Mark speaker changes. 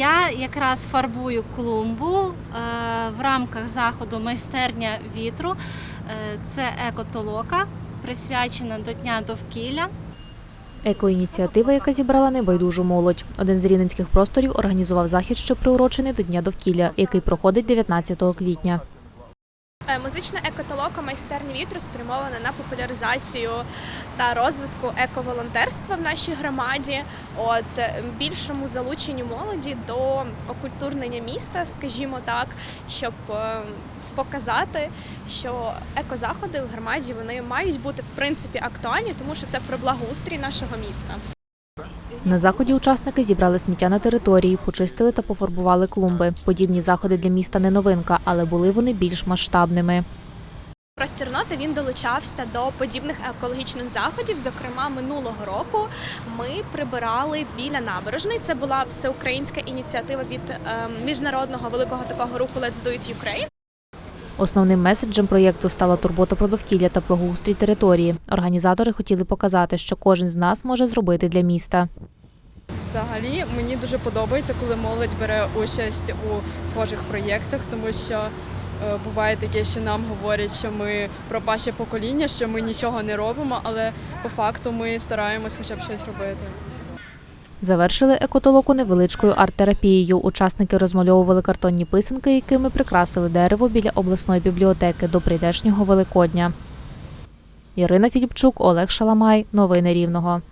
Speaker 1: Я якраз фарбую клумбу е, в рамках заходу майстерня вітру. Е, Це екотолока, присвячена до Дня довкілля.
Speaker 2: Екоініціатива, яка зібрала небайдужу молодь. Один з рівненських просторів організував захід, що приурочений до Дня довкілля, який проходить 19 квітня.
Speaker 3: Е, Музична екотолока майстерні вітру спрямована на популяризацію та розвитку ековолонтерства в нашій громаді. От е, більшому залученню молоді до окультурнення міста, скажімо так, щоб е, показати, що екозаходи в громаді вони мають бути в принципі актуальні, тому що це про благоустрій нашого міста.
Speaker 2: На заході учасники зібрали сміття на території, почистили та пофарбували клумби. Подібні заходи для міста не новинка, але були вони більш масштабними.
Speaker 3: Простір ноти він долучався до подібних екологічних заходів. Зокрема, минулого року ми прибирали біля набережної. Це була всеукраїнська ініціатива від ем, міжнародного великого такого руху Let's Do It Ukraine.
Speaker 2: Основним меседжем проєкту стала турбота про довкілля та благоустрій території. Організатори хотіли показати, що кожен з нас може зробити для міста.
Speaker 4: Взагалі мені дуже подобається, коли молодь бере участь у схожих проєктах, тому що е, буває таке, що нам говорять, що ми пропаще покоління, що ми нічого не робимо, але по факту ми стараємось хоча б щось робити.
Speaker 2: Завершили екотолоку невеличкою арт-терапією. Учасники розмальовували картонні писанки, якими прикрасили дерево біля обласної бібліотеки до прийдешнього Великодня. Ірина Філіпчук, Олег Шаламай. Новини Рівного.